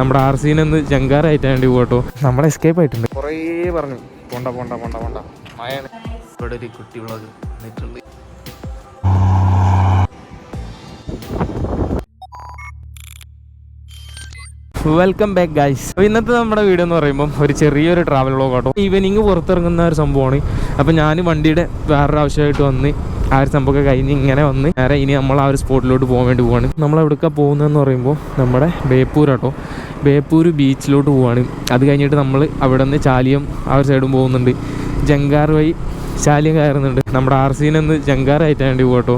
നമ്മുടെ ആർ സീനൊന്ന് ജങ്കാറായിട്ട് വേണ്ടി പോട്ടോ നമ്മുടെ എസ്കേപ്പ് ആയിട്ടുണ്ട്. കുറേ പറഞ്ഞു. പോണ്ട പോണ്ട പോണ്ട പോണ്ട. ഇവിടെ ഒരു കുട്ടി വ്ളോഗ് എന്നിട്ടുള്ള വെൽക്കം ബാക്ക് ഗൈസ് അപ്പോൾ ഇന്നത്തെ നമ്മുടെ വീഡിയോ എന്ന് പറയുമ്പോൾ ഒരു ചെറിയൊരു ട്രാവൽ വ്ളോഗ് ആട്ടോ. ഈവനിങ് പുറത്തിറങ്ങുന്ന ഒരു സംഭവമാണ്. അപ്പോൾ ഞാൻ വണ്ടിയുടെ വേറൊരു ആവശ്യമായിട്ട് വന്ന് ആ ഒരു സംഭവമൊക്കെ കഴിഞ്ഞ് ഇങ്ങനെ വന്ന് നേരെ ഇനി നമ്മൾ ആ ഒരു സ്പോട്ടിലോട്ട് പോകാൻ വേണ്ടി പോവാണ്. നമ്മൾ എവിടേക്കാണ് പോകുന്നതെന്ന് പറയുമ്പോൾ നമ്മുടെ ബേപ്പൂർ ആട്ടോ ബേപ്പൂർ ബീച്ചിലോട്ട് പോവാണ്. അത് കഴിഞ്ഞിട്ട് നമ്മൾ അവിടെ നിന്ന് ചാലിയം ആ ഒരു സൈഡും പോകുന്നുണ്ട്. ജങ്കാർ വഴി ചാലിയം കയറുന്നുണ്ട്. നമ്മുടെ ആർ സീനൊന്ന് ജങ്കാറായിട്ട് വേണ്ടി പോകട്ടോ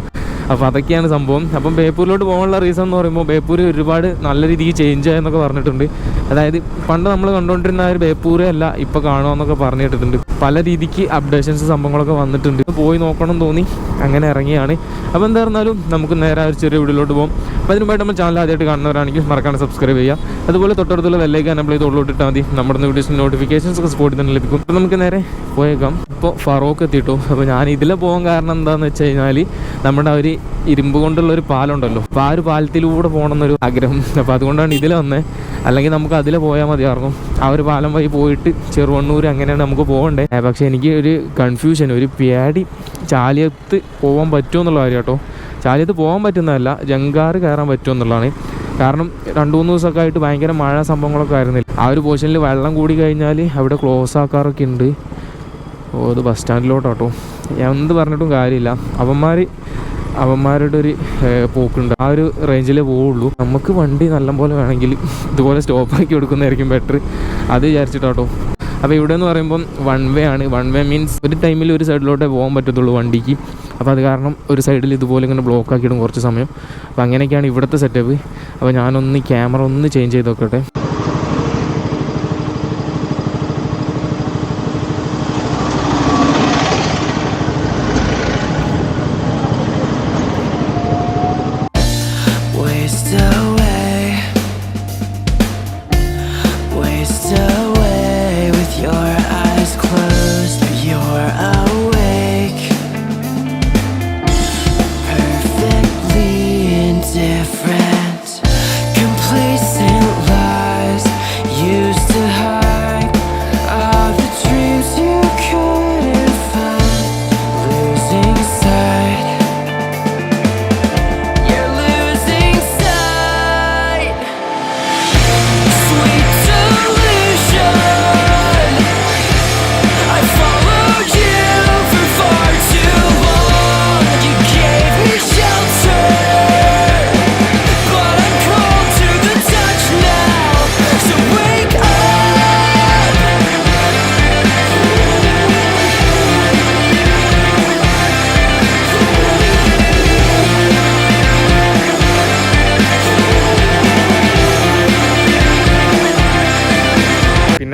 അപ്പോൾ അതൊക്കെയാണ് സംഭവം. അപ്പം ബേപ്പൂരിലോട്ട് പോകാനുള്ള റീസൺ എന്ന് പറയുമ്പോൾ ബേപ്പൂർ ഒരുപാട് നല്ല രീതിക്ക് ചേഞ്ച് ആയെന്നൊക്കെ പറഞ്ഞിട്ടുണ്ട്. അതായത് പണ്ട് നമ്മൾ കണ്ടുകൊണ്ടിരുന്ന ഒരു ബേപ്പൂരേ അല്ല ഇപ്പോൾ കാണുമെന്നൊക്കെ പറഞ്ഞിട്ടുണ്ട്. പല രീതിക്ക് അപ്ഡേഷൻസ് സംഭവങ്ങളൊക്കെ വന്നിട്ടുണ്ട്. പോയി നോക്കണം തോന്നി. അങ്ങനെ ഇറങ്ങിയാണ്. അപ്പോൾ എന്തായിരുന്നാലും നമുക്ക് നേരെ ഒരു ചെറിയ വീഡിയോയിലോട്ട് പോകും. അപ്പോൾ അതിനുമായിട്ട് നമ്മൾ ചാനൽ ആദ്യമായിട്ട് കാണുന്നവരാണെങ്കിൽ മറക്കാണ്ട് സബ്സ്ക്രൈബ് ചെയ്യുക. അതുപോലെ തൊട്ടടുത്തുള്ള വെല്ലേക്ക് നമ്മൾ ഇത് ഉള്ളിട്ടാൽ മതി. നമ്മുടെ വീഡിയോസിന്റെ നോട്ടിഫിക്കേഷൻസ് ഒക്കെ സ്പോട്ടിൽ തന്നെ ലഭിക്കും. അപ്പോൾ നമുക്ക് നേരെ പോയേക്കാം. ഇപ്പോൾ ഫറോക്ക് എത്തിയിട്ടു? അപ്പോൾ ഞാൻ ഇതിലെ പോകാൻ കാരണം എന്താണെന്ന് വെച്ച് കഴിഞ്ഞാൽ നമ്മുടെ ഒരു ഇരുമ്പ് കൊണ്ടുള്ള ഒരു പാലുണ്ടല്ലോ. അപ്പോൾ ആ ഒരു പാലത്തിലൂടെ പോകണം എന്നൊരു ആഗ്രഹം. അപ്പോൾ അതുകൊണ്ടാണ് ഇതിൽ വന്നത് അല്ലെങ്കിൽ നമുക്ക് അതിലെ പോയാൽ മതിയായിരുന്നു. ആ ഒരു പാലം വഴി പോയിട്ട് ചെറുവണ്ണൂർ അങ്ങനെയാണ് നമുക്ക് പോകണ്ടേ. പക്ഷേ എനിക്ക് ഒരു കൺഫ്യൂഷൻ ഒരു പേടി. ചാലിയത്ത് പോകാൻ പറ്റുമോ എന്നുള്ള കാര്യം കേട്ടോ. ചാലിയത്ത് പോകാൻ പറ്റുന്നതല്ല ജങ്കാറ് കയറാൻ പറ്റുമോ എന്നുള്ളതാണ് കാരണം രണ്ട് മൂന്ന് ദിവസമൊക്കെ ആയിട്ട് ഭയങ്കര മഴ സംഭവങ്ങളൊക്കെ ആയിരുന്നില്ല. ആ ഒരു പോർഷനിൽ വെള്ളം കൂടി കഴിഞ്ഞാൽ അവിടെ ക്ലോസ് ആക്കാറൊക്കെ ഉണ്ട്. ഓ അത് ബസ് ഞാൻ എന്ത് പറഞ്ഞിട്ടും കാര്യമില്ല. അവന്മാർ അവന്മാരുടെ ഒരു പോക്കുണ്ട്. ആ ഒരു റേഞ്ചിലേ പോവുള്ളൂ. നമുക്ക് വണ്ടി നല്ലപോലെ വേണമെങ്കിൽ ഇതുപോലെ സ്റ്റോപ്പാക്കി കൊടുക്കുന്നതായിരിക്കും ബെറ്റർ അത് വിചാരിച്ചിട്ടാട്ടോ അപ്പോൾ ഇവിടെ എന്ന് പറയുമ്പം വൺ വേ ആണ്. വൺ വേ മീൻസ് ഒരു ടൈമിൽ ഒരു സൈഡിലോട്ടേ പോകാൻ പറ്റത്തുള്ളൂ വണ്ടിക്ക്. അപ്പോൾ അത് കാരണം ഒരു സൈഡിൽ ഇതുപോലെ ഇങ്ങനെ ബ്ലോക്ക് ആക്കിയിടും കുറച്ച് സമയം. അപ്പോൾ അങ്ങനെയൊക്കെയാണ് ഇവിടുത്തെ സെറ്റപ്പ് അപ്പോൾ ഞാനൊന്ന് ക്യാമറ ഒന്ന് ചേഞ്ച് ചെയ്ത് നോക്കട്ടെ.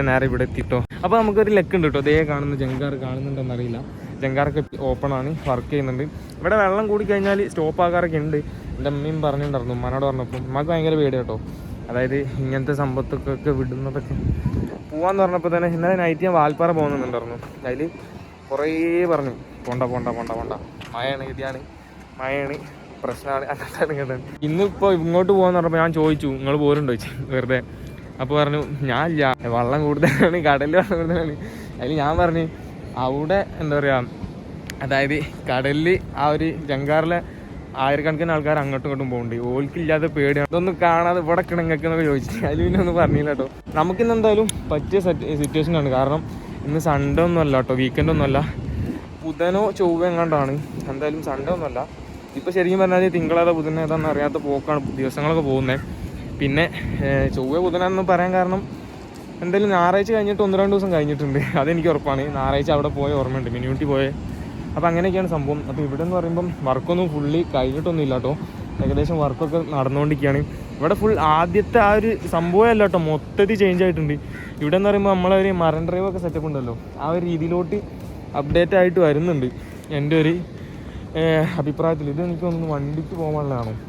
നേരെ ഇവിടെ എത്തിട്ടോ. അപ്പോൾ നമുക്കൊരു ലെക്ക് ഉണ്ട് കേട്ടോ ദേ കാണുന്ന ജങ്കാർ കാണുന്നുണ്ടെന്ന് അറിയില്ല ജങ്കാറൊക്കെ ഓപ്പൺ ആണ് വർക്ക് ചെയ്യുന്നുണ്ട്. ഇവിടെ വെള്ളം കൂടി കഴിഞ്ഞാൽ സ്റ്റോപ്പ് ആകാറൊക്കെ ഉണ്ട്. എന്റെ അമ്മയും പറഞ്ഞിട്ടുണ്ടായിരുന്നു ഉമ്മാനോട് പറഞ്ഞപ്പോൾ ഉമ്മക്ക് ഭയങ്കര പേടി കേട്ടോ അതായത് ഇങ്ങനത്തെ സമ്പത്തൊക്കെ വിടുന്നതൊക്കെ. പോവാന്ന് പറഞ്ഞപ്പോൾ തന്നെ ഇന്നലെ നൈറ്റ് ഞാൻ വാൽപ്പാറ പോകുന്നുണ്ടായിരുന്നു അതിൽ കുറേ പറഞ്ഞു പോണ്ട പോണ്ട പോണ്ട പോണ്ട. മഴയാണ് ഇടിയാണ് മഴയാണ് പ്രശ്നമാണ് അങ്ങനത്തെ ഇന്നിപ്പോൾ ഇങ്ങോട്ട് പോകാന്ന് പറഞ്ഞപ്പോൾ ഞാൻ ചോദിച്ചു നിങ്ങൾ പോരുണ്ടോ? ചോദിച്ചു. വെറുതെ. അപ്പോൾ പറഞ്ഞു ഞാൻ ഇല്ല വള്ളം കൂടുതലാണ് കടലിൽ വെള്ളം കൂടുതലാണ്. അതിൽ ഞാൻ പറഞ്ഞു അവിടെ എന്താ പറയുക അതായത് കടലിൽ ആ ഒരു ജങ്കാറിലെ ആയിരക്കണക്കിന് ആൾക്കാർ അങ്ങോട്ടും ഇങ്ങോട്ടും പോകുന്നുണ്ട് ഓൽക്കില്ലാതെ പേടിയാണ്. അതൊന്നും കാണാതെ ഇവിടെ കിണങ്ങൾക്കെന്നൊക്കെ ചോദിച്ചു അതിൽ പിന്നെ ഒന്നും പറഞ്ഞില്ല കേട്ടോ. നമുക്കിന്ന് എന്തായാലും പറ്റിയ സിറ്റുവേഷൻ ആണ്. കാരണം ഇന്ന് സൺഡേ ഒന്നും അല്ല കേട്ടോ വീക്കെൻഡ് ഒന്നും അല്ല. ബുധനോ ചൊവ്വ എങ്ങാണ്ടാണ്. എന്തായാലും സൺഡേ ഒന്നുമല്ല ഇപ്പോൾ ശരിക്കും പറഞ്ഞാൽ തിങ്കളാതെ ബുധനേതാന്ന് അറിയാത്ത പോക്കാണ് ദിവസങ്ങളൊക്കെ പോകുന്നത് പിന്നെ ചൊവ്വ ബുധനാണെന്ന് പറയാൻ കാരണം എന്തായാലും ഞായറാഴ്ച കഴിഞ്ഞിട്ട് ഒന്ന് രണ്ട് ദിവസം കഴിഞ്ഞിട്ടുണ്ട്. അതെനിക്ക് ഉറപ്പാണ്. ഞായറാഴ്ച അവിടെ പോയ ഓർമ്മയുണ്ട്. മിനിയൂട്ടി പോയേ. അപ്പോൾ അങ്ങനെയൊക്കെയാണ് സംഭവം. അപ്പോൾ ഇവിടെ എന്ന് പറയുമ്പം വർക്കൊന്നും ഫുള്ളി കഴിഞ്ഞിട്ടൊന്നും ഇല്ല കേട്ടോ ഏകദേശം വർക്കൊക്കെ നടന്നുകൊണ്ടിരിക്കുകയാണ് ഇവിടെ ഫുൾ ആദ്യത്തെ ആ ഒരു സംഭവമല്ല കേട്ടോ. മൊത്തത്തിൽ ചേഞ്ച് ആയിട്ടുണ്ട്. ഇവിടെ എന്ന് പറയുമ്പോൾ നമ്മളൊരു മരൻ ഡ്രൈവ് ഒക്കെ സെറ്റപ്പ് ഉണ്ടല്ലോ. ആ ഒരു രീതിയിലോട്ട് അപ്ഡേറ്റ് ആയിട്ട് വരുന്നുണ്ട്. എന്റെ ഒരു അഭിപ്രായത്തിൽ. ഇത് എനിക്ക് തോന്നുന്നു വണ്ടിക്ക് പോകാനുള്ളതാണോ.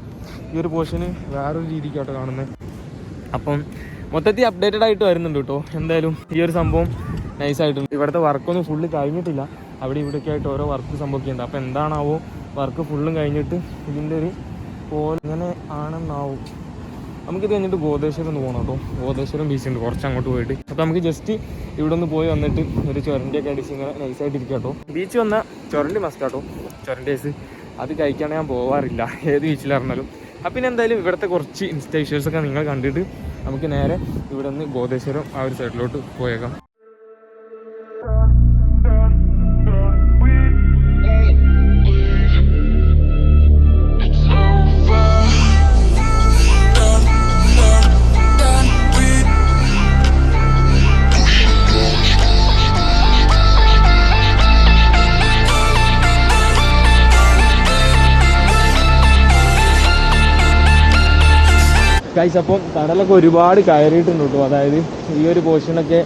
ഈ ഒരു പോർഷന് വേറൊരു രീതിക്കാട്ടോ കാണുന്നത് അപ്പം മൊത്തത്തിൽ അപ്ഡേറ്റഡ് ആയിട്ട് വരുന്നുണ്ട് കേട്ടോ എന്തായാലും ഈ ഒരു സംഭവം നൈസായിട്ടുണ്ട് ഇവിടുത്തെ വർക്കൊന്നും ഫുള്ള് കഴിഞ്ഞിട്ടില്ല. അവിടെ ഇവിടെയൊക്കെ ആയിട്ട് ഓരോ വർക്ക് സംഭവിക്കുന്നുണ്ട് അപ്പം എന്താണാവോ വർക്ക് ഫുള്ളും കഴിഞ്ഞിട്ട് ഇതിന്റെ ഒരു പോലെ ഇങ്ങനെ ആണെന്നാവും. നമുക്കിത് കഴിഞ്ഞിട്ട് ഗോദേശ്വരം ഒന്ന് പോകണം കേട്ടോ ഗോദേശ്വരം ബീച്ച് ഉണ്ട്. കുറച്ച് അങ്ങോട്ട് പോയിട്ട്. അപ്പോൾ നമുക്ക് ജസ്റ്റ് ഇവിടെ ഒന്ന് പോയി വന്നിട്ട് ഒരു ചുരണ്ടിയൊക്കെ അടിച്ച് ഇങ്ങനെ നൈസായിട്ട് ഇരിക്കാം കേട്ടോ ബീച്ച് വന്നാൽ ചുരണ്ടി മസ്റ്റ് കേട്ടോ ചുരണ്ടേസ് അത് കഴിക്കാൻ ഞാൻ പോവാറില്ല. ഏത് ബീച്ചിലിറങ്ങാലും അപ്പം പിന്നെ എന്തായാലും ഇവിടുത്തെ കുറച്ച് ഇൻസ്റ്റ വിഷ്വൽസൊക്കെ നിങ്ങൾ കണ്ടിട്ട് നമുക്ക് നേരെ ഇവിടെ നിന്ന് ഗോദേശ്വരം ആ ഒരു സൈഡിലോട്ട് പോയേക്കാം. ഗൈസ് അപ്പോൾ കടലൊക്കെ ഒരുപാട് കയറിയിട്ടുണ്ട് കേട്ടോ. അതായത് ഈ ഒരു പോർഷനൊക്കെ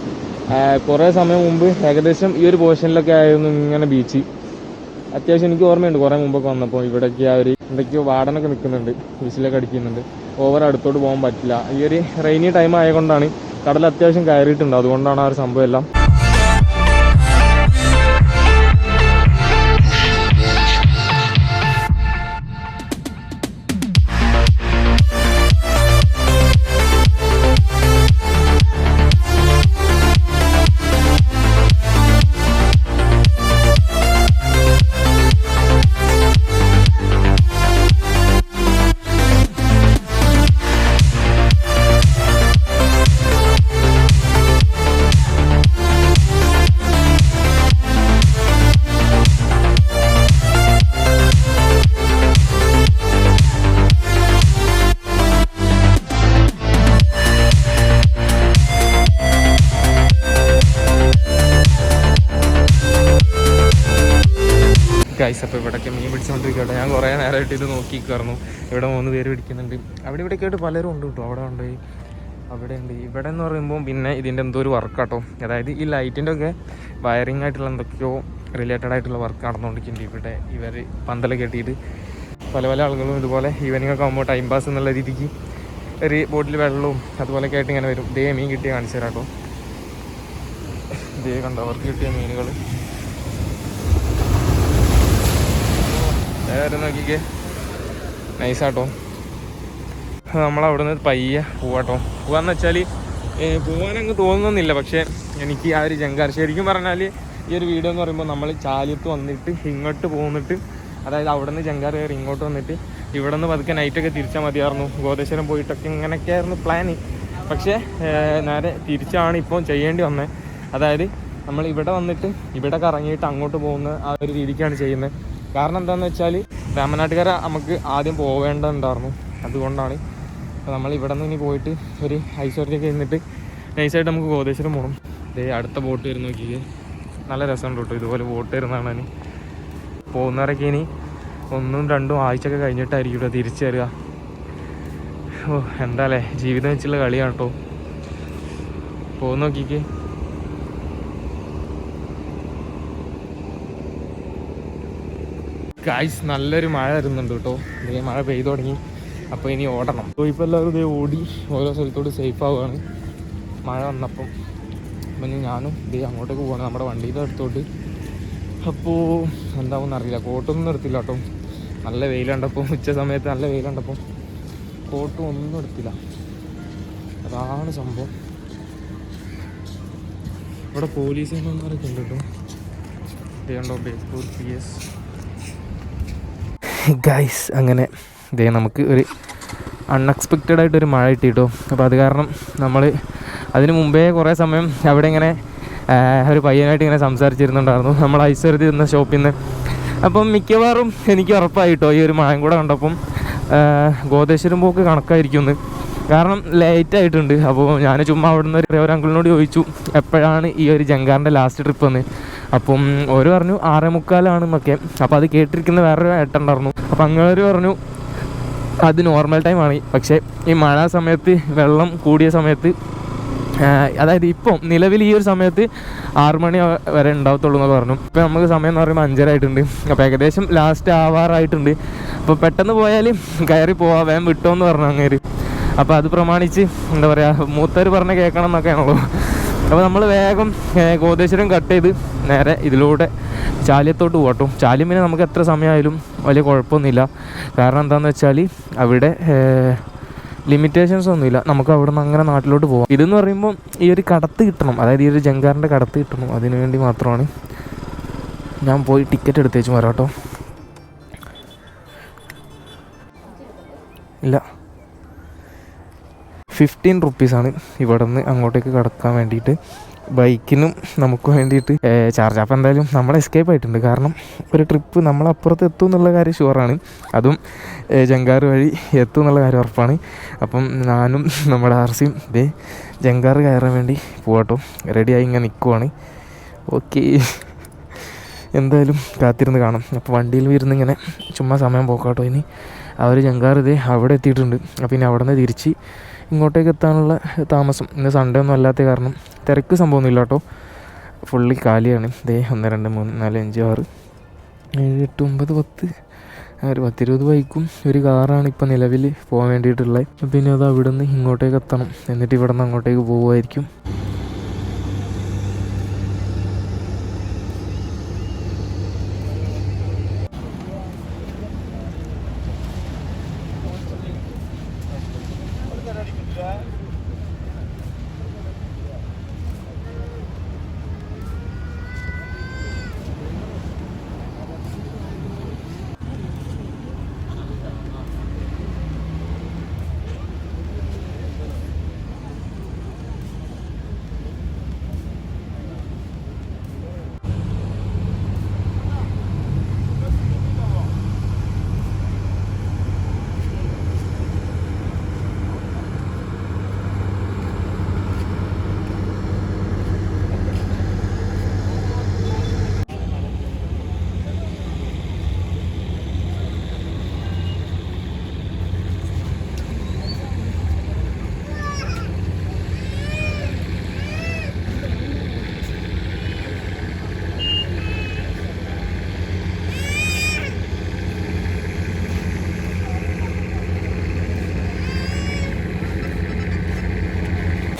കുറേ സമയം മുമ്പ് ഏകദേശം ഈ ഒരു പോർഷനിലൊക്കെ ആയിരുന്നു ഇങ്ങനെ ബീച്ച് അത്യാവശ്യം എനിക്ക് ഓർമ്മയുണ്ട് കുറേ മുമ്പൊക്കെ വന്നപ്പോൾ ഇവിടേക്ക് ആ ഒരു എന്തൊക്കെയോ വാടനൊക്കെ നിൽക്കുന്നുണ്ട് വിസിലൊക്കെ അടിക്കുന്നുണ്ട്. ഓവർ അടുത്തോട്ട് പോകാൻ പറ്റില്ല. ഈ ഒരു റെയിനി ടൈം ആയതുകൊണ്ടാണ് കടൽ അത്യാവശ്യം കയറിയിട്ടുണ്ട്. അതുകൊണ്ടാണ് ആ ഒരു സംഭവം എല്ലാം അപ്പോൾ ഇവിടെയൊക്കെ മീൻ പിടിച്ചുകൊണ്ടിരിക്കട്ടെ ഞാൻ കുറേ നേരമായിട്ട് ഇത് നോക്കി കയറുന്നു ഇവിടെ മൂന്ന് പേര് പിടിക്കുന്നുണ്ട്. അവിടെ ഇവിടെയൊക്കെ ആയിട്ട് പലരും ഉണ്ട് കേട്ടോ. അവിടെ ഉണ്ട് അവിടെ ഉണ്ട്. ഇവിടെ എന്ന് പറയുമ്പോൾ പിന്നെ ഇതിന്റെ എന്തോ ഒരു വർക്കാട്ടോ അതായത് ഈ ലൈറ്റിന്റെ ഒക്കെ വയറിംഗ് ആയിട്ടുള്ള എന്തൊക്കെയോ റിലേറ്റഡ് ആയിട്ടുള്ള വർക്ക് നടന്നുകൊണ്ടിരിക്കുന്നുണ്ട് ഇവിടെ ഇവർ പന്തല കെട്ടിയിട്ട്. പല പല ആളുകളും ഇതുപോലെ ഈവനിങ് ഒക്കെ ആകുമ്പോൾ ടൈം പാസ് എന്നുള്ള രീതിക്ക് ഒരു ബോട്ടിൽ വെള്ളവും അതുപോലെയൊക്കെ ആയിട്ട് ഇങ്ങനെ വരും. ദേ മീൻ കിട്ടിയ കാണിച്ചു തരാം കേട്ടോ. ദേ കണ്ടോ അവർക്ക് കിട്ടിയ മീനുകൾ വേറെ നോക്കിക്കേ. നൈസാട്ടോ നമ്മളവിടുന്ന് പയ്യ പോവാട്ടോ. പോവാന്ന് വെച്ചാൽ പോകാനങ്ങ് തോന്നുന്നില്ല പക്ഷേ എനിക്ക് ആ ഒരു ജങ്കാർ. ശരിക്കും പറഞ്ഞാൽ ഈ ഒരു വീഡിയോ എന്ന് പറയുമ്പോൾ നമ്മൾ ചാലിയത്ത് വന്നിട്ട് ഇങ്ങോട്ട് പോന്നിട്ട് അതായത് അവിടെ നിന്ന് ജങ്കാർ കയറി ഇങ്ങോട്ട് വന്നിട്ട് ഇവിടെ നിന്ന് പതുക്കെ നൈറ്റൊക്കെ തിരിച്ചാൽ മതിയായിരുന്നു. ഗോദേശ്വരം പോയിട്ടൊക്കെ ഇങ്ങനെയൊക്കെയായിരുന്നു പ്ലാന് പക്ഷേ നേരെ തിരിച്ചാണ് ഇപ്പോൾ ചെയ്യേണ്ടി വന്നത് അതായത് നമ്മൾ ഇവിടെ വന്നിട്ട് ഇവിടെ കറങ്ങിയിട്ട് അങ്ങോട്ട് പോകുന്ന ആ ഒരു രീതിക്കാണ് ചെയ്യുന്നത്. കാരണം എന്താണെന്ന് വെച്ചാൽ രാമനാട്ടുകര നമുക്ക് ആദ്യം പോവേണ്ടതുണ്ടായിരുന്നു. അതുകൊണ്ടാണ് നമ്മൾ ഇവിടെ നിന്ന് ഇനി പോയിട്ട് ഒരു ഐശ്വര്യയൊക്കെ ഇരുന്നിട്ട് നൈസായിട്ട് നമുക്ക് ഗോദേശ്വരം പോകണം ദേ അടുത്ത ബോട്ട് വരുന്ന നോക്കിയേ. നല്ല രസമുണ്ട് കേട്ടോ ഇതുപോലെ ബോട്ട് വരുന്നതാണ് ഇനി. പോകുന്നവരൊക്കെ ഇനി ഒന്നും രണ്ടും ആഴ്ചയൊക്കെ കഴിഞ്ഞിട്ടായിരിക്കും ഇവിടെ തിരിച്ചു തരിക ഓ എന്താ അല്ലേ? ജീവിതം വെച്ചുള്ള കളിയാണ് കേട്ടോ. പോകുന്ന നോക്കിക്കേ. ഗായ്സ് നല്ലൊരു മഴ വരുന്നുണ്ട് കേട്ടോ. ഇതേ മഴ പെയ്തു തുടങ്ങി. അപ്പോൾ ഇനി ഓടണം. അപ്പോൾ ഇപ്പോൾ എല്ലാവരും ഇതേ ഓടി ഓരോ സ്ഥലത്തോട് സേഫ് ആവുകയാണ്. മഴ വന്നപ്പം പിന്നെ ഞാനും ഇതേ അങ്ങോട്ടേക്ക് പോകണം നമ്മുടെ വണ്ടിയുടെ അടുത്തോട്ട്. അപ്പോൾ എന്താവും അറിയില്ല. കോട്ടൊന്നും എടുത്തില്ല കേട്ടോ. നല്ല വെയിലുണ്ടപ്പോൾ ഉച്ച സമയത്ത് നല്ല വെയിലുണ്ടപ്പോൾ കോട്ടും ഒന്നും എടുത്തില്ല അതാണ് സംഭവം. ഇവിടെ പോലീസ് എന്നൊക്കെ ഉണ്ട് കേട്ടോ? ബേപ്പൂർ പി എസ് ഗൈസ് അങ്ങനെ ഇതേ നമുക്ക് ഒരു അൺഎക്സ്പെക്റ്റഡ് ആയിട്ടൊരു മഴ കിട്ടി കേട്ടോ അപ്പോൾ അത് കാരണം നമ്മൾ അതിന് മുമ്പേ കുറേ സമയം അവിടെ ഇങ്ങനെ ഒരു പയ്യനായിട്ട് ഇങ്ങനെ സംസാരിച്ചിരുന്നുണ്ടായിരുന്നു. നമ്മൾ ഐസ് വരുത്തി ഇരുന്ന ഷോപ്പിൽ നിന്ന് അപ്പം മിക്കവാറും എനിക്ക് ഉറപ്പായിട്ടോ ഈ ഒരു മഴയും കൂടെ കണ്ടപ്പം ഗോതേശ്വരം പോക്ക് കണക്കായിരിക്കുമെന്ന് കാരണം ലേറ്റ് ആയിട്ടുണ്ട്. അപ്പോൾ ഞാൻ ചുമ്മാ അവിടെ നിന്ന് ഒരു അങ്കിളിനോട് ചോദിച്ചു എപ്പോഴാണ് ഈ ഒരു ജങ്കാറിന്റെ ലാസ്റ്റ് ട്രിപ്പ് എന്ന്? അപ്പം ഓര് പറഞ്ഞു ആറേ മുക്കാലാണെന്നൊക്കെ അപ്പോൾ അത് കേട്ടിരിക്കുന്ന വേറൊരു ഏട്ടുണ്ടായിരുന്നു അപ്പം അങ്ങനെ പറഞ്ഞു അത് നോർമൽ ടൈമാണ് പക്ഷേ ഈ മഴ സമയത്ത് വെള്ളം കൂടിയ സമയത്ത് അതായത് ഇപ്പം നിലവിൽ ഈ ഒരു സമയത്ത് ആറു മണി വരെ ഉണ്ടാവത്തുള്ളൂ എന്നൊക്കെ പറഞ്ഞു. ഇപ്പം നമുക്ക് സമയം എന്ന് പറയുമ്പോൾ അഞ്ചര ആയിട്ടുണ്ട്. അപ്പോൾ ഏകദേശം ലാസ്റ്റ് ആവാറായിട്ടുണ്ട്. അപ്പോൾ പെട്ടെന്ന് പോയാൽ കയറി പോവാം വിട്ടോ എന്ന് പറഞ്ഞു അങ്ങേര്. അപ്പോൾ അത് പ്രമാണിച്ച് എന്താ പറയുക മൂത്തവർ പറഞ്ഞ് കേൾക്കണം എന്നൊക്കെയാണല്ലോ. അപ്പോൾ നമ്മൾ വേഗം ഏ, ഗോദേശ്വരം കട്ട് ചെയ്ത് നേരെ ഇതിലൂടെ ചാലിയത്തോട്ട് പോകട്ടും ചാലിയം പിന്നെ നമുക്ക് എത്ര സമയമായാലും വലിയ കുഴപ്പമൊന്നുമില്ല. കാരണം എന്താണെന്ന് വെച്ചാൽ അവിടെ ലിമിറ്റേഷൻസ് ഒന്നുമില്ല. നമുക്ക് അവിടെ നിന്ന് അങ്ങനെ നാട്ടിലോട്ട് പോകാം ഇതെന്ന് പറയുമ്പോൾ ഈ ഒരു കടത്ത് കിട്ടണം. അതായത് ഈ ഒരു ജങ്കാറിന്റെ കടത്ത് കിട്ടണം. അതിനുവേണ്ടി മാത്രമാണ് ഞാൻ പോയി ടിക്കറ്റ് എടുത്തേച്ച് വരാം കേട്ടോ ഇല്ല. ഫിഫ്റ്റീൻ റുപ്പീസാണ് ഇവിടെ നിന്ന് അങ്ങോട്ടേക്ക് കടക്കാൻ വേണ്ടിയിട്ട്. ബൈക്കിനും നമുക്ക് വേണ്ടിയിട്ട്. ചാർജ് അപ്പോൾ എന്തായാലും നമ്മൾ എസ്കേപ്പ് ആയിട്ടുണ്ട്. കാരണം ഒരു ട്രിപ്പ് നമ്മളപ്പുറത്ത് എത്തും എന്നുള്ള കാര്യം ഷുവറാണ് അതും ജങ്കാർ വഴി എത്തും എന്നുള്ള കാര്യം ഉറപ്പാണ്. അപ്പം ഞാനും നമ്മുടെ ആർ സിയും ഇതേ ജങ്കാറ് കയറാൻ വേണ്ടി പോകട്ടോ റെഡിയായി ഇങ്ങനെ നിൽക്കുവാണ് ഓക്കെ. എന്തായാലും കാത്തിരുന്ന് കാണാം. അപ്പോൾ വണ്ടിയിൽ ഇരുന്ന് ഇങ്ങനെ ചുമ്മാ സമയം പോക്കാട്ടോ ഇനി. ഒരു ജങ്കാർ ഇതേ അവിടെ എത്തിയിട്ടുണ്ട്. അപ്പോൾ ഇനി അവിടെ നിന്ന് തിരിച്ച് ഇങ്ങോട്ടേക്ക് എത്താനുള്ള താമസം. ഇന്ന് സൺഡേ ഒന്നും അല്ലാത്ത കാരണം തിരക്ക് സംഭവമൊന്നുമില്ല കേട്ടോ. ഫുള്ളി കാലിയാണ്. ഇതേ ഒന്ന് രണ്ട് മൂന്ന് നാല് അഞ്ച് ആറ് ഏഴ് എട്ട് ഒമ്പത് പത്ത്. ഒരു പത്തിരുപത് ബൈക്കും ഒരു കാറാണ് ഇപ്പോൾ നിലവിൽ പോകാൻ വേണ്ടിയിട്ടുള്ളത്. പിന്നെ അത് അവിടെ നിന്ന് ഇങ്ങോട്ടേക്ക് എത്തണം എന്നിട്ട് ഇവിടെ നിന്ന് അങ്ങോട്ടേക്ക് പോകുമായിരിക്കും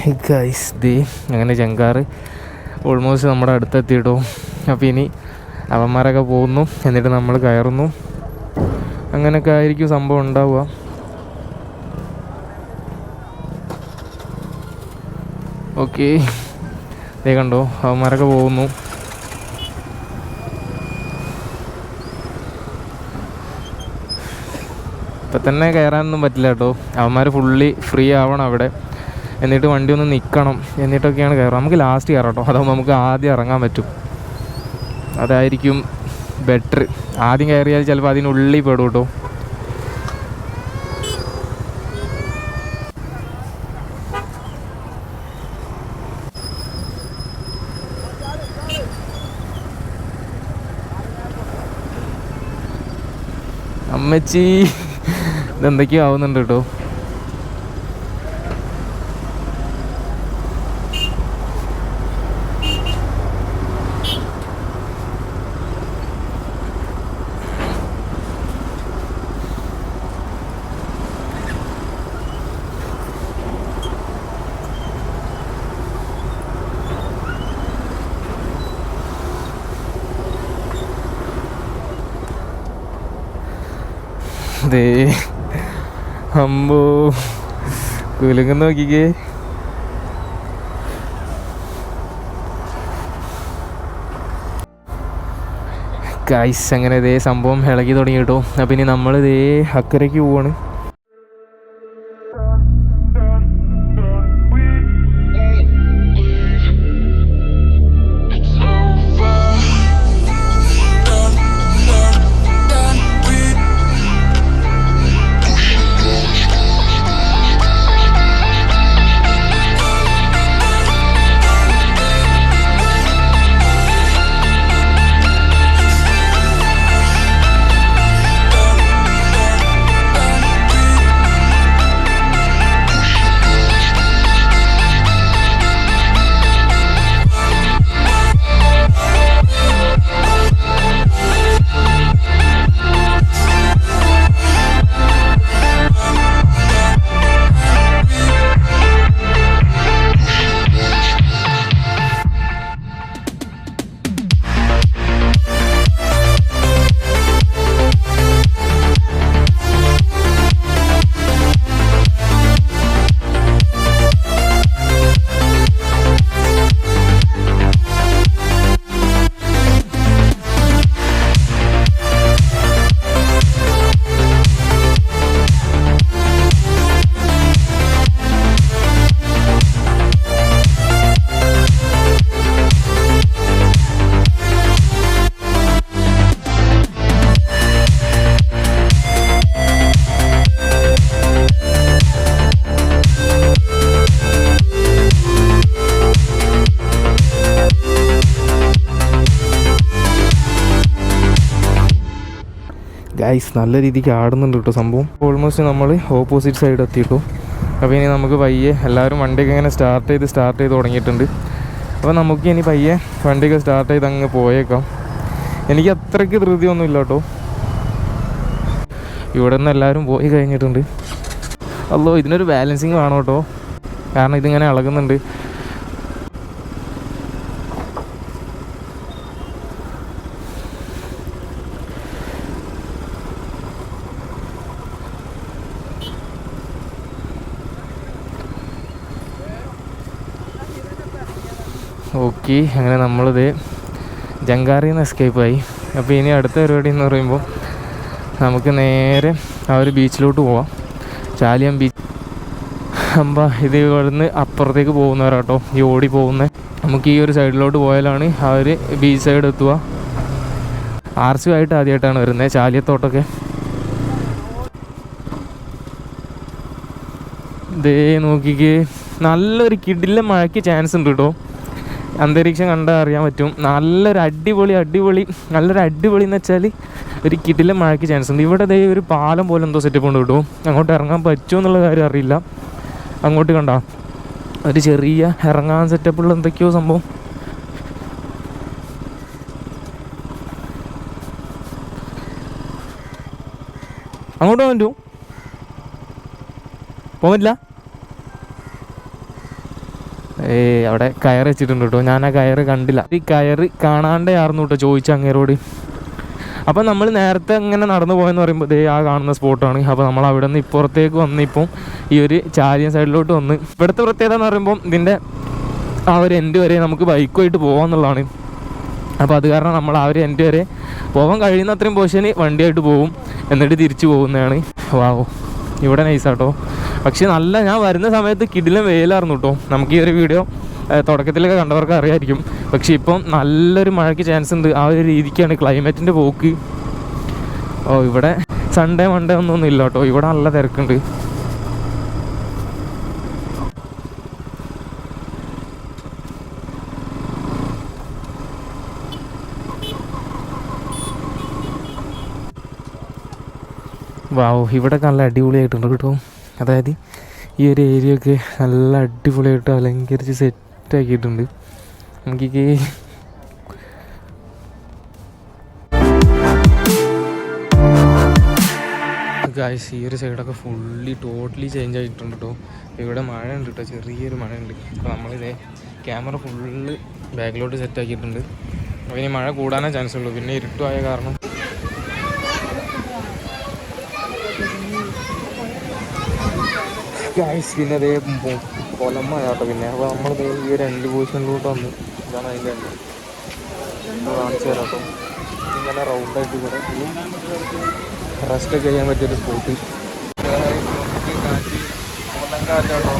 ഗൈസ് ദേ അങ്ങനെ ചെങ്കാറ് ഓൾമോസ്റ്റ് നമ്മുടെ അടുത്തെത്തിയിട്ടോ. അപ്പോൾ ഇനി അവന്മാരൊക്കെ പോകുന്നു. എന്നിട്ട് നമ്മൾ കയറുന്നു. അങ്ങനെയൊക്കെ ആയിരിക്കും സംഭവം ഉണ്ടാവുക. ഓക്കെ ദേ കണ്ടോ അവന്മാരൊക്കെ പോകുന്നു. ഇപ്പം തന്നെ കയറാനൊന്നും പറ്റില്ല കേട്ടോ. അവന്മാർ ഫുള്ളി ഫ്രീ ആവണം അവിടെ. എന്നിട്ട് വണ്ടി ഒന്ന് നിൽക്കണം എന്നിട്ടൊക്കെയാണ് കയറുക. നമുക്ക് ലാസ്റ്റ് കയറാം കേട്ടോ അതാകുമ്പോൾ നമുക്ക് ആദ്യം ഇറങ്ങാൻ പറ്റും. അതായിരിക്കും ബെറ്റർ ആദ്യം കയറിയാൽ ചിലപ്പോൾ അതിനുള്ളിൽ പെടും കേട്ടോ അമ്മച്ചി ഇതെന്തൊക്കെയോ ആവുന്നുണ്ട് കേട്ടോ ദേ അമ്പോ കുലുങ്ങുന്ന നോക്കിക്കേ. ഗൈസ് അങ്ങനെ ഇതേ സംഭവം ഇളകി തുടങ്ങി കേട്ടോ. അപ്പം ഇനി നമ്മൾ അക്കരയ്ക്ക് പോവാണ്. ഗൈസ് നല്ല രീതിക്ക് ആടുന്നുണ്ട് കേട്ടോ സംഭവം. ഓൾമോസ്റ്റ് നമ്മൾ ഓപ്പോസിറ്റ് സൈഡ് എത്തിയിട്ടു. അപ്പോൾ ഇനി നമുക്ക് പയ്യെ എല്ലാവരും വണ്ടിയൊക്കെ ഇങ്ങനെ സ്റ്റാർട്ട് ചെയ്ത് സ്റ്റാർട്ട് ചെയ്ത് തുടങ്ങിയിട്ടുണ്ട്. അപ്പോൾ നമുക്ക് ഇനി പയ്യെ വണ്ടിയൊക്കെ സ്റ്റാർട്ട് ചെയ്ത് അങ്ങ് പോയേക്കാം. എനിക്ക് അത്രയ്ക്ക് ധൃതിയൊന്നുമില്ല കേട്ടോ. ഇവിടെ നിന്ന് എല്ലാവരും പോയി കഴിഞ്ഞിട്ടുണ്ട്. അല്ലോ ഇതിനൊരു ബാലൻസിങ് വേണം കേട്ടോ. കാരണം ഇതിങ്ങനെ ഇളകുന്നുണ്ട് ഓക്കെ അങ്ങനെ നമ്മളിത് ജങ്കാറിൽ നിന്ന് എസ്കേപ്പ് ആയി. അപ്പോൾ ഇനി അടുത്ത പരിപാടി എന്ന് പറയുമ്പോൾ നമുക്ക് നേരെ ആ ഒരു ബീച്ചിലോട്ട് പോവാം. ചാലിയം ബീച്ച് അമ്പ ഇത് ഇവിടുന്ന് അപ്പുറത്തേക്ക് പോകുന്നവരാട്ടോ. ഈ ഓടി പോകുന്ന. നമുക്ക് ഈ ഒരു സൈഡിലോട്ട് പോയാലാണ് ആ ഒരു ബീച്ച് സൈഡ് എത്തുക. ആർച്ചു ആയിട്ട് ആദ്യമായിട്ടാണ് വരുന്നത് ചാലിയത്തോട്ടൊക്കെ. ദേ നോക്കിക്ക്. നല്ലൊരു കിടില മഴയ്ക്ക് ചാൻസ് ഉണ്ട് കേട്ടോ അന്തരീക്ഷം കണ്ടാൽ അറിയാൻ പറ്റും. നല്ലൊരു അടിപൊളി അടിപൊളി നല്ലൊരു അടിപൊളി എന്ന് വെച്ചാൽ ഒരു കിടില മഴയ്ക്ക് ചാൻസ് ഉണ്ട്. ഇവിടെ ദൈവം ഒരു പാലം പോലെ എന്തോ സെറ്റപ്പ് കൊണ്ട് കിട്ടും. അങ്ങോട്ട് ഇറങ്ങാൻ പറ്റുമോ എന്നുള്ള കാര്യം അറിയില്ല. അങ്ങോട്ട് കണ്ട. ഒരു ചെറിയ ഇറങ്ങാൻ സെറ്റപ്പുള്ള എന്തൊക്കെയോ സംഭവം. അങ്ങോട്ട് പോകാൻ പറ്റുമോ? പോകാൻ പറ്റില്ല? ഏ അവിടെ കയർ വെച്ചിട്ടുണ്ട് കേട്ടോ ഞാൻ ആ കയറ് കണ്ടില്ല. ഈ കയർ കാണാണ്ടേ ആർന്നു കേട്ടോ ചോദിച്ചു അങ്ങേരോട്. അപ്പം നമ്മൾ നേരത്തെ ഇങ്ങനെ നടന്നു പോയെന്ന് പറയുമ്പോൾ ദേ ആ കാണുന്ന സ്പോട്ടാണ്. അപ്പോൾ നമ്മൾ അവിടെ നിന്ന് ഇപ്പുറത്തേക്ക് വന്ന് ഇപ്പം ഈ ഒരു ചാലിയൻ സൈഡിലോട്ട് വന്ന് ഇവിടുത്തെ പ്രത്യേകത എന്ന് പറയുമ്പോൾ ഇതിന്റെ ആ ഒരു എൻഡ് വരെ നമുക്ക് ബൈക്കുമായിട്ട് പോകാമെന്നുള്ളതാണ് അപ്പോൾ അത് കാരണം നമ്മൾ ആ ഒരു എൻഡ് വരെ പോകാൻ കഴിയുന്ന അത്രയും പോഷന് വണ്ടിയായിട്ട് പോകും. എന്നിട്ട് തിരിച്ചു പോകുന്നതാണ്. വാവോ ഇവിടെ നൈസാട്ടോ പക്ഷേ നല്ല ഞാൻ വരുന്ന സമയത്ത് കിടിലം വെയിലായിരുന്നു കേട്ടോ നമുക്ക് ഈ ഒരു വീഡിയോ തുടക്കത്തിലൊക്കെ കണ്ടവർക്ക് അറിയായിരിക്കും. പക്ഷേ ഇപ്പം നല്ലൊരു മഴയ്ക്ക് ചാൻസ് ഉണ്ട്. ആ ഒരു രീതിക്കാണ് ക്ലൈമറ്റിന്റെ പോക്ക്. ഓ ഇവിടെ സൺഡേ മൺഡേ ഒന്നും ഇല്ല കേട്ടോ ഇവിടെ നല്ല തിരക്കുണ്ട്. വാവ് ഇവിടെ നല്ല അടിപൊളിയായിട്ടുണ്ട് കേട്ടോ. അതായത് ഈ ഒരു ഏരിയ ഒക്കെ നല്ല അടിപൊളിയായിട്ട് അലങ്കരിച്ച് സെറ്റ് ആക്കിയിട്ടുണ്ട്. എനിക്ക് ഗായ്സ് ഈ ഒരു സൈഡൊക്കെ ഫുള്ളി ടോട്ടലി ചേഞ്ച് ആയിട്ടുണ്ട് കേട്ടോ. ഇവിടെ മഴ ഉണ്ട് കേട്ടോ ചെറിയൊരു മഴ ഉണ്ട് അപ്പോൾ നമ്മളിതേ ക്യാമറ ഫുള്ള് ബാക്കിലോട്ട് സെറ്റ് ആക്കിയിട്ടുണ്ട്. അപ്പോൾ ഇനി മഴ കൂടാനേ ചാൻസ് ഉള്ളൂ. പിന്നെ ഇരുട്ടുമായ കാരണം ഗായ്സ് പിന്നെ അതേ കൊലമ്മ കേട്ടോ പിന്നെ. അപ്പോൾ നമ്മൾ ഈ ഒരു രണ്ട് പൊസിഷനിലോട്ട് വന്നു. ഇതാണ് അതിന്റെ രണ്ട് കാണിച്ചു തരാം കേട്ടോ ഇങ്ങനെ റൗണ്ടായിട്ട് ഇവിടെ റെസ്റ്റ് ഒക്കെ ചെയ്യാൻ പറ്റിയൊരു സ്പോട്ട് കാറ്റാട്ടോ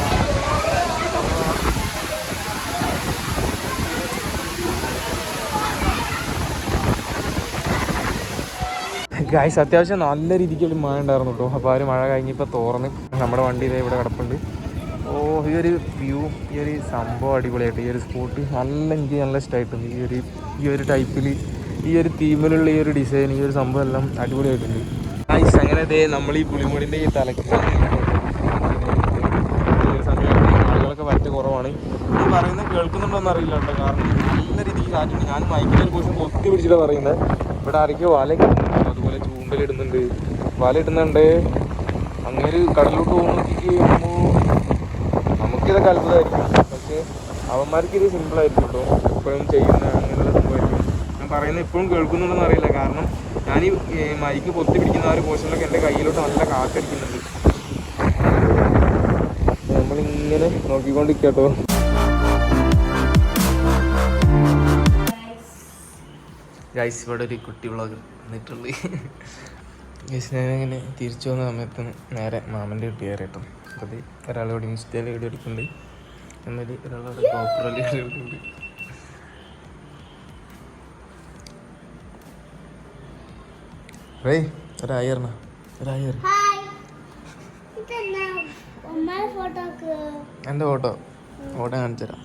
ഗായ്സ് അത്യാവശ്യം നല്ല രീതിക്ക് ഒരു മഴ ഉണ്ടായിരുന്നു കേട്ടോ. അപ്പോൾ ആ ഒരു മഴ കഴിഞ്ഞപ്പോൾ തോർന്ന് നമ്മുടെ വണ്ടി ഇതേ ഇവിടെ കിടപ്പുണ്ട്. ഓ ഈ ഒരു വ്യൂ ഈ ഒരു സംഭവം അടിപൊളിയായിട്ട്. ഈ ഒരു സ്പോട്ട് നല്ല എനിക്ക് നല്ല ഇഷ്ടമായിട്ടുണ്ട് ഈ ഒരു ഈ ഒരു ടൈപ്പിൽ ഈ ഒരു തീമിലുള്ള ഈ ഒരു ഡിസൈൻ ഈ ഒരു സംഭവം എല്ലാം അടിപൊളിയായിട്ടുണ്ട്. ഗായ്സ് അങ്ങനെ അതേ നമ്മൾ ഈ പുളിമുടിന്റെ ഈ തലക്ക് ഒരു ആളുകളൊക്കെ പറ്റ കുറവാണ്. ഈ പറയുന്നത് കേൾക്കുന്നുണ്ടോന്ന് അറിയില്ല കേട്ടോ. കാരണം നല്ല രീതിക്ക് കാറ്റുണ്ട്. ഞാൻ മൈക്കിൽ പോയി പൊത്തി പിടിച്ചിട്ടാണ് പറയുന്നത് ഇവിടെ ആരൊക്കെയോ വല വലയിടുന്നുണ്ട് ചൂണ്ടലിടുന്നുണ്ട് വല ഇടുന്നുണ്ട് അങ്ങനെ കടലിലോട്ട് പോകുമ്പോഴത്തേക്ക് നമുക്കിതൊക്കെ അത്ഭുതമായിരിക്കും. പക്ഷേ അവന്മാർക്ക് ഇത് സിമ്പിളായിരിക്കും കേട്ടോ ഇപ്പോഴും ചെയ്യുന്ന അങ്ങനെയുള്ള സംഭവമായിരിക്കും. ഞാൻ പറയുന്നത് ഇപ്പോഴും കേൾക്കുന്നുണ്ടെന്ന് അറിയില്ല. കാരണം ഞാൻ ഈ മൈക്ക് പൊത്തി പിടിക്കുന്ന ആ ഒരു പോർഷനിലൊക്കെ എന്റെ കയ്യിലോട്ട് നല്ല കാറ്റടിക്കുന്നുണ്ട്. നമ്മളിങ്ങനെ നോക്കിക്കൊണ്ടിരിക്കട്ടോ. ഗൈസ് ഇവിടെ ഒരു കുട്ടി വ്ളോഗ് വന്നിട്ടുള്ളു. ജസ് ഞാനിങ്ങനെ തിരിച്ചു വന്ന സമയത്ത് നേരെ മാമന്റെ വീട്ടിൽ കയറിയിട്ടും. അത് ഒരാളോട് ഇൻസ്റ്റയിൽ വീഡിയോ എടുക്കുന്നുണ്ട്. എന്നിട്ട് ഒരാളോട് കോപ്പറിൽ വീഡിയോ എടുക്കുന്നുണ്ട്. റേ ഒരായി പറഞ്ഞ ഒരായി പറ ഹായ് ഇതെന്നാ? ഉമ്മ ഫോട്ടോക്ക് എന്റെ ഫോട്ടോ ഫോട്ടോ കാണിച്ചു തരാം